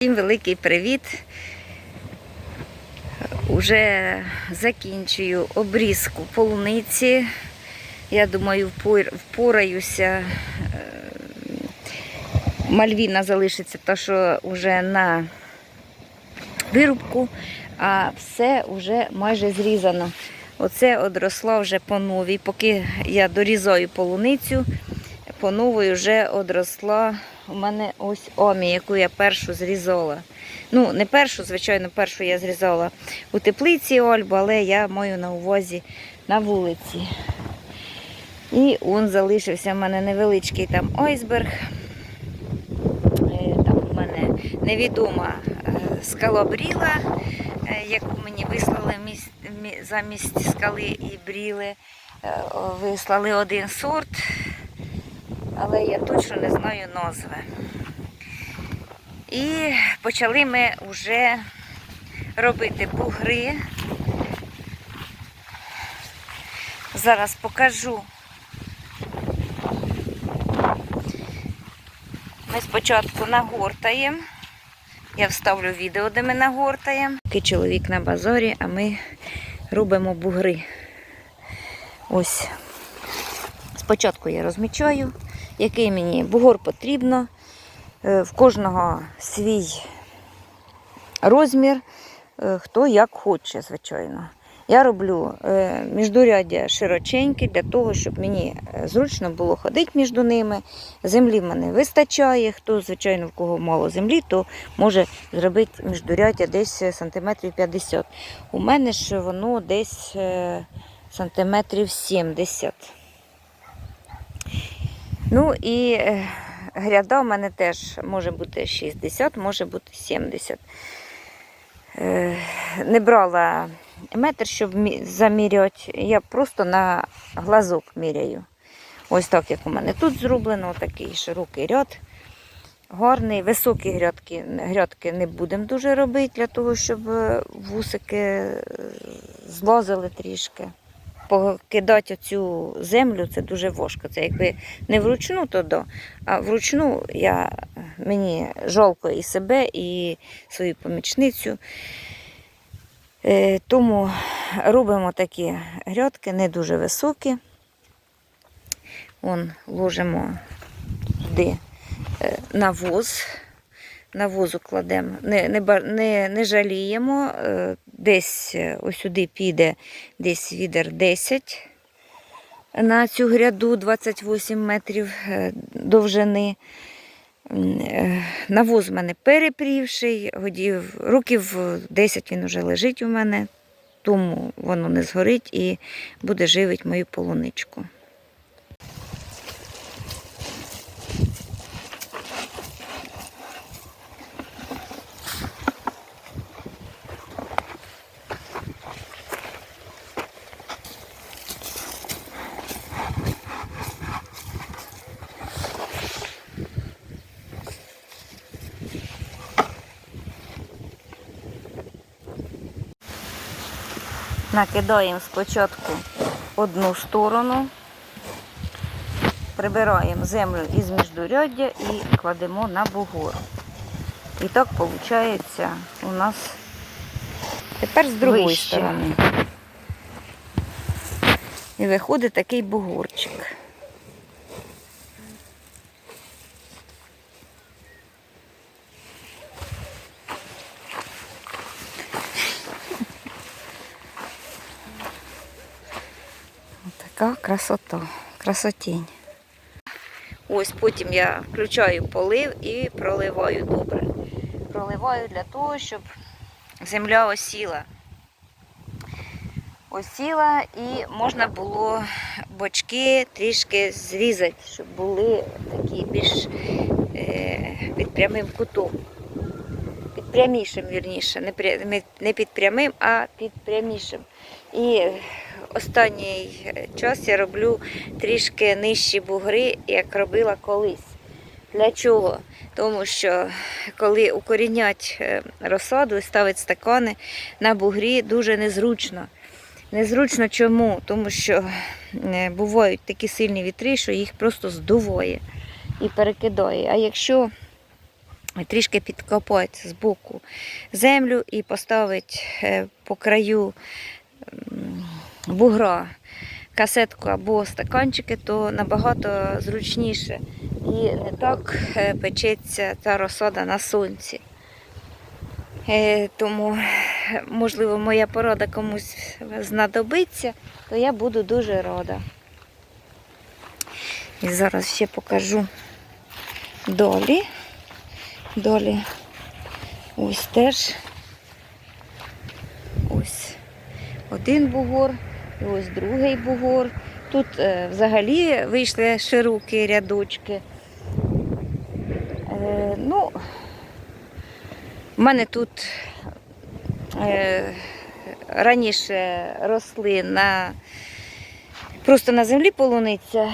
Всім великий привіт. Уже закінчую обрізку полуниці. Я думаю, впораюся. Е, Мальвіна залишиться та, що вже на вирубку, а все вже майже зрізано. Оце одросло вже по новій. Поки я дорізаю полуницю, по новій вже одросла у мене ось омі, яку я першу зрізала. Ну, не першу, звичайно, першу я зрізала у теплиці Ольбу, але я маю на увазі на вулиці. І он залишився в мене невеличкий там айсберг. Е, Там у мене невідома е, скалобріла, е, яку мені вислали замість скали і бріли. Вислали один сорт, але я точно не знаю назви. І почали ми вже робити бугри. Зараз покажу. Ми спочатку нагортаємо. Я вставлю відео, де ми нагортаємо. Поки чоловік на базорі, а ми робимо бугри. Ось. Спочатку я розмічаю, який мені бугор потрібно. Е, В кожного свій розмір, е, хто як хоче, звичайно. Я роблю е, міждуряддя широченькі для того, щоб мені зручно було ходити між ними. Землі в мене вистачає. Хто, звичайно, в кого мало землі, то може зробити міждуряддя десь сантиметрів 50. У мене ж воно десь сантиметрів 70. Ну і е, гряда в мене теж може бути 60, може бути 70. Е, Не брала метр, щоб заміряти. Я просто на глазок міряю. Ось так, як у мене тут зроблено, такий широкий ряд. Гарний, високі грядки, грядки не будемо дуже робити, для того, щоб е, вусики злазили трішки. Покидати оцю землю це дуже важко. Це якби не вручну, то до, а вручну я, мені жалко і себе, і свою помічницю. Е, Тому робимо такі грядки, не дуже високі. Вон ложимо туди е, навоз. Навозу кладемо, не, не, не, не жаліємо. е, Десь е, ось піде десь відер 10 на цю гряду 28 метрів е, довжини. Навоз в мене перепрівший, годів, років 10 він вже лежить у мене, тому воно не згорить і буде живити мою полуничку. Накидаємо спочатку одну сторону, прибираємо землю із міждуряддя і кладемо на бугор. І так виходить у нас тепер з другої Вище. сторони. І виходить такий бугорчик. Така красота, красотінь. Ось потім я включаю полив і проливаю добре. Проливаю для того, щоб земля осіла. Осіла і можна було бочки трішки зрізати, щоб були такі більш е, під прямим кутом. Під прямішим, вірніше, не, під прямим, а під прямішим. І останній час я роблю трішки нижчі бугри, як робила колись. Для чого? Тому що коли укорінять е, розсаду і ставить стакани на бугрі, дуже незручно. Незручно чому? Тому що е, бувають такі сильні вітри, що їх просто здуває і перекидає. А якщо трішки підкопати з боку землю і поставити е, по краю бугра касетку або стаканчики, то набагато зручніше і не так е, печеться та розсада на сонці. Е, Тому, можливо, моя порада комусь знадобиться, то я буду дуже рада. І зараз ще покажу долі. Долі ось теж ось один бугор ось другий бугор. Тут е, взагалі вийшли широкі рядочки. Е, ну, в мене тут е, раніше росли на просто на землі полуниця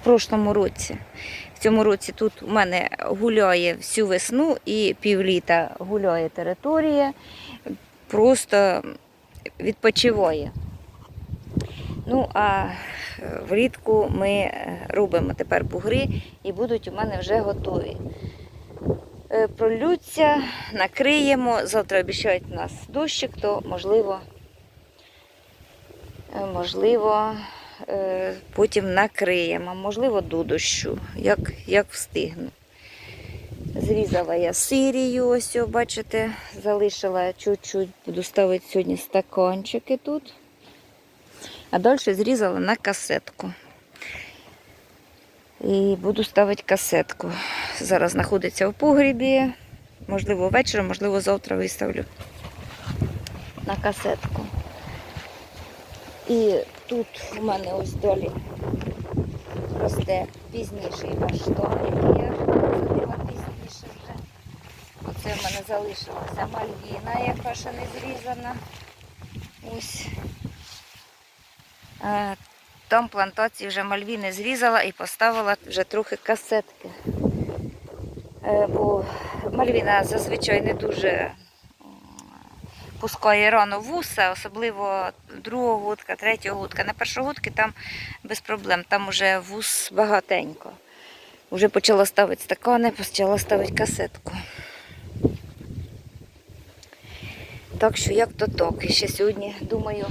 в прошлому році. В цьому році тут у мене гуляє всю весну і півліта гуляє територія, просто відпочиває. Ну, а е, влітку ми е, робимо тепер бугри і будуть у мене вже готові. Е, Пролються, накриємо. Завтра обіцяють нас дощик, то можливо, можливо, потім накриємо, можливо, до дощу, як, як встигну. Зрізала я сирію, ось, бачите, залишила чуть-чуть, буду ставити сьогодні стаканчики тут. А далі зрізала на касетку. І буду ставити касетку. Зараз знаходиться в погрібі. Можливо, ввечері, можливо, завтра виставлю на касетку. І тут у мене ось долі росте пізніший баштон, який я садила. Оце в мене залишилася мальвіна, яка ще не зрізана. Ось. Е, Там плантації вже мальвіни зрізала і поставила вже трохи касетки. Е, Бо мальвіна зазвичай не дуже пускає рано вуса, особливо другого гудка, третього гудка. На першого гудки там без проблем, там вже вус багатенько. Вже почала ставити стакани, почала ставити касетку. Так що як то так. І ще сьогодні думаю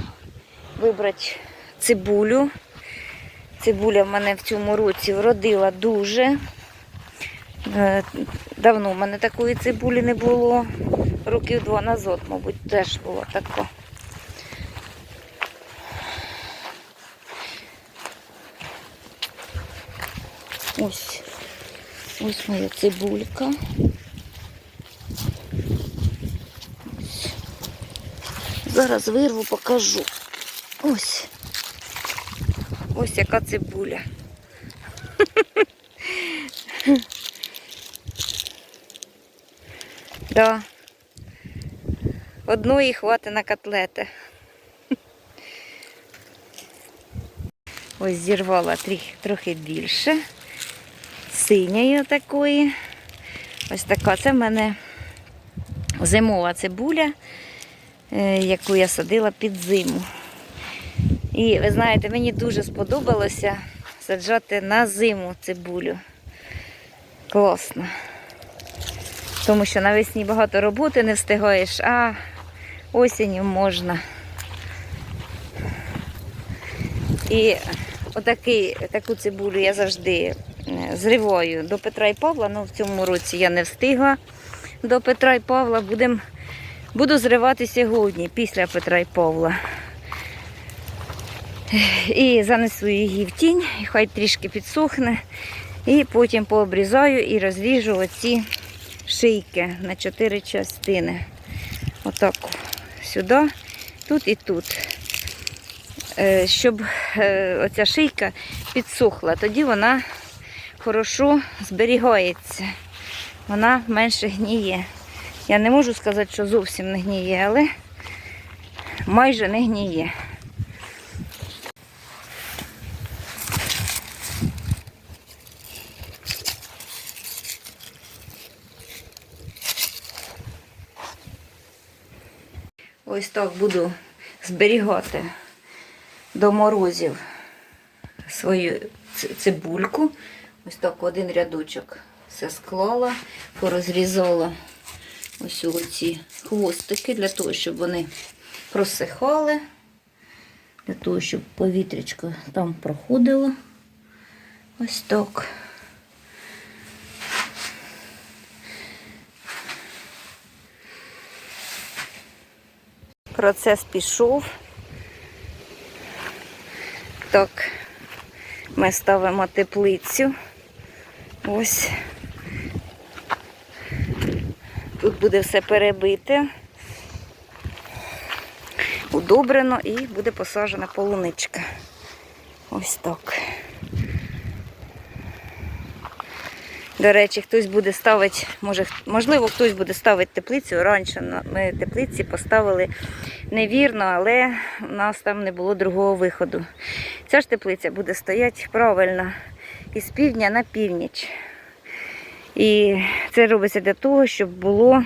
вибрати цибулю. Цибуля в мене в цьому році вродила дуже. Е, Давно в мене такої цибулі не було. Років два назад, мабуть, теж було тако. Ось, ось моя цибулька. Зараз вирву, покажу. Ось. Ось яка цибуля. Да. Одної хватить на котлети. Ось зірвала трохи більше. Синьої такої. Ось така. Це в мене зимова цибуля, яку я садила під зиму. І ви знаєте, мені дуже сподобалося саджати на зиму цибулю. Класно. Тому що навесні багато роботи не встигаєш, а осінню можна. І отакий, таку цибулю я завжди е, зриваю до Петра і Павла. Ну, в цьому році я не встигла до Петра і Павла. Будем, буду зривати сьогодні, після Петра і Павла. І занесу її в тінь, хай трішки підсохне. І потім пообрізаю і розріжу оці шийки на чотири частини. Отак сюди, тут і тут. Е, Щоб е, оця шийка підсохла, тоді вона хорошо зберігається. Вона менше гніє. Я не можу сказати, що зовсім не гніє, але майже не гніє. Ось так буду зберігати до морозів свою цибульку. Ось так один рядочок все склала, порозрізала ось оці хвостики для того, щоб вони просихали, для того, щоб повітрячко там проходило. Ось так. Процес пішов. Так, ми ставимо теплицю. Ось. Тут буде все перебите, удобрено і буде посаджена полуничка. Ось так. До речі, хтось буде ставити, може, можливо, хтось буде ставити теплицю. Раніше ми теплиці поставили невірно, але у нас там не було другого виходу. Ця ж теплиця буде стояти правильно із півдня на північ. І це робиться для того, щоб було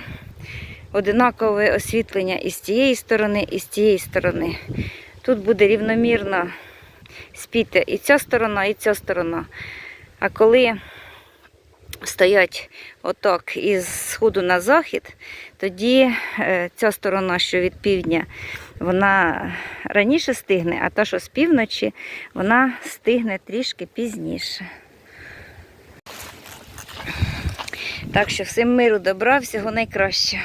одинакове освітлення і з цієї сторони, і з цієї сторони. Тут буде рівномірно спіти і ця сторона, і ця сторона. А коли стоять отак із сходу на захід, тоді е, ця сторона, що від півдня, вона раніше стигне, а та, що з півночі, вона стигне трішки пізніше. Так що всім миру, добра, всього найкращого.